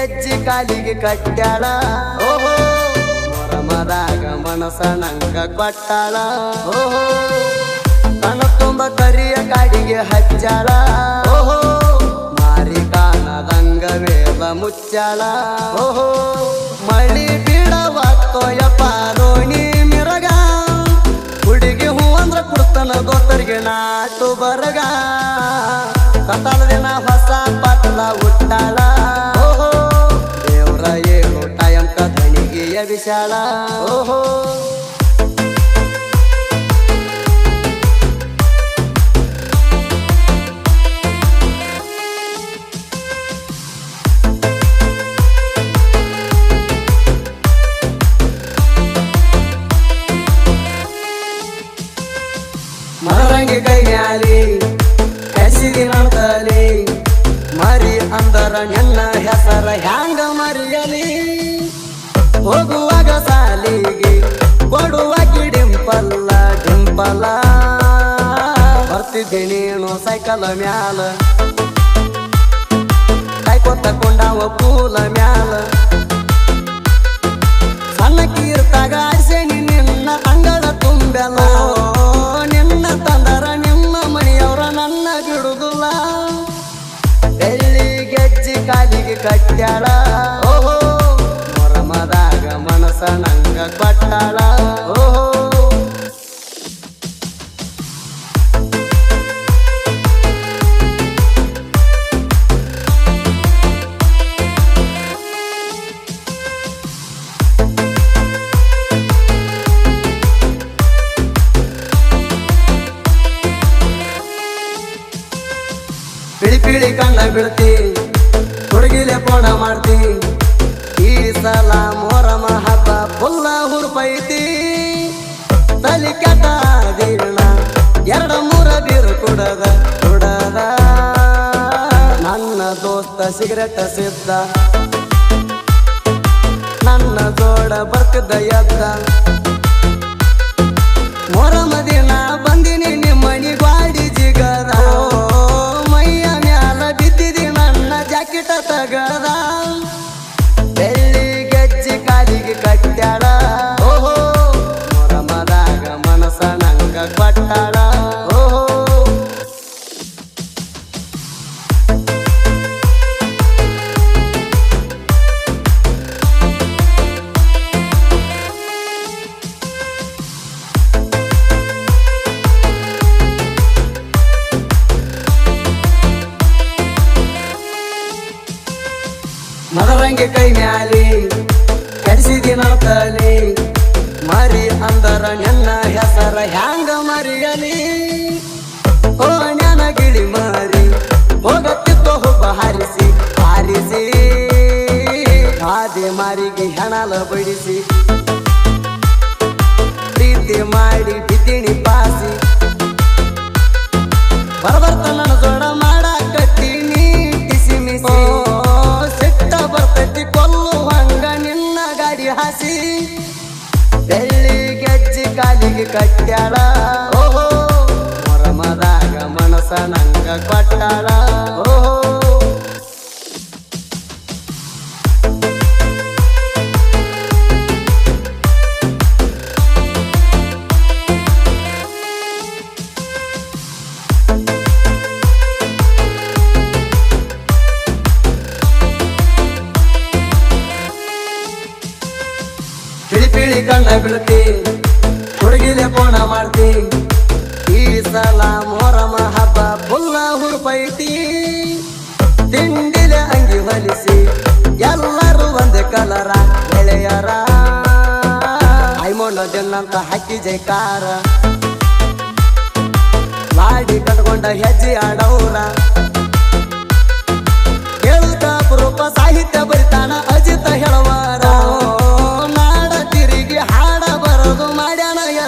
ಗೆಜ್ಜಿ ಕಾಲಿಗೆ ಕಟ್ಟಾಳ ಓಹೋ ಮನಸ ನಂಗ ಕೊಟ್ಟಾಳ. ಓಹೋ ಕಣ ತುಂಬ ಕರಿಯ ಕಾಡಿಗೆ ಹಚ್ಚಾಳ. ಓಹೋ, ಮಾರಿ ಕಾಣದಂಗ ವೇದ ಮುಚ್ಚಾಳ. ಓಹೋ ಮಳಿ ಬೀಳವಾತ್ತೋಯ ಪಾರೋಣಿ ಮಿರಗ. ಹುಡುಗಿ ಹೂ ಅಂದ್ರ ಕುಡ್ತನ ದೋತರಿಗೆ ನಾಟು ಬರಗ. ಕದಣಿಗೆಯ ವಿಶಾಲ ಓಹೋ ಮರಂಗಿ ಕೈ ಮ್ಯಾಲಿ ಕಸಿದಿ ನಡ್ತಲಿ ಮರಿ ಅಂದರ ನಿನ್ನ ಹೋಗುವಾಗ ಸಾಲಿಗೆ ಕೊಡುವ ಡಿಂಪಲ್ಲ ಡಿಂಪಲ್ಲ. ಬರ್ತಿದ್ದೆ ನೀನು ಸೈಕಲ್ ಮ್ಯಾಲ. ಕಾಯ್ಕೊತ ಕೊಂಡಾವ ಪೂಲ ಮ್ಯಾಲ. ಸಣ್ಣ ಕೀರ್ತಾಗ ಅರ್ಸೆನಿ ನಿನ್ನ ಅಂಗಳ ತುಂಬೆಲ್ಲ. ನಿನ್ನ ತಂದರ ನಿಮ್ಮ ಮನೆಯವರ ನನ್ನ ಬಿಡುದಿಲ್ಲ ಬೆಳ್ಳಿ ಗೆಜ್ಜಿ ಕಾಲಿಗೆ ಕಟ್ಟ್ಯಾಳ. ಓಹೋ ನಂಗ ಕೊಟ್ಟಾಳ. ಓಹೋ. ಬಿಳಿ ಬಿಳಿ ಕಣ್ಣ ಬಿಡ್ತಿ ಹುಡುಗಿಲೆ ಪೋಣ ಮಾಡ್ತಿ ಈ ಸಲ ಕೆಟ್ಟ ದೀರ್ಣ ಎರಡ ಮೂರ ಬೀರು ನನ್ನ ದೋಸ್ತ ಸಿಗರೆಟ್ ಸಿದ್ದ. ನನ್ನ ಜೋಡ ಬರ್ತಿದ್ದ ಎದ್ದ. ಮೊರ ಮದಿನ ಬಂದಿನಿ ಮದರಂಗಿ ಕೈ ಮ್ಯಾಲಿ ಕಡಿಸಿದಿ ತಲೆ ಮರಿ ಅಂದರ ನನ್ನ ಹೆಸರ ಹ್ಯಾಂಗ ಮರಿಯಲಿ? ಓ ಜ್ಞಾನ ಗಿಳಿ ಮಾರಿ, ಹೋಗತ್ತಿತ್ತು ಹುಬ್ಬ ಹಾರಿಸಿ ಹಾರಿಸಿ. ಹಾದಿ ಮಾರಿಗೆ ಹೆಣಲ ಬಡಿಸಿ. ಪ್ರೀತಿ ಮಾಡಿ ಬಿದ್ದಿಣಿ ಪಾಸಿ. ಬರಬರ್ತ ನನ್ನ ಜೋಡ ಮಾಡಾಕತ್ತೀನಿ ಟಿಸಿ ಮಿಸಿ. ಗಾಡಿ ಹಾಸಿ ಬೆಳ್ಳಿ ಗೆಜ್ಜಿ ಕಾಲಿಗೆ ಕಟ್ಟ್ಯಾಳ. ಓಹೋ ಮರಮದಾಗ ಮನಸ ನಂಗ ಕೊಟ್ಟಾಳ. ಪಿಳಿ ಕಣ್ಣ ಬೀಳ್ತಿ ಹುಡುಗಿಲೆ ಪೋಣ ಮಾಡ್ತಿ. ಈ ಸಲ ಮೊರಮ ಹಬ್ಬ ಫುಲ್ಲ ಹುರುಪೈತಿ ತಿಂಡಿಲೆ ಅಂಗಿ ಹೊಲಿಸಿ, ಎಲ್ಲರೂ ಒಂದೇ ಕಲರ ಗೆಳೆಯರ. ಐಮೋನ ದಿನಂತ ಹಕ್ಕಿ ಜೈಕಾರ. ಮಾಡಿ ಕಟ್ಕೊಂಡ ಹೆಜ್ಜೆ ಆಡೌರ. غمړم یا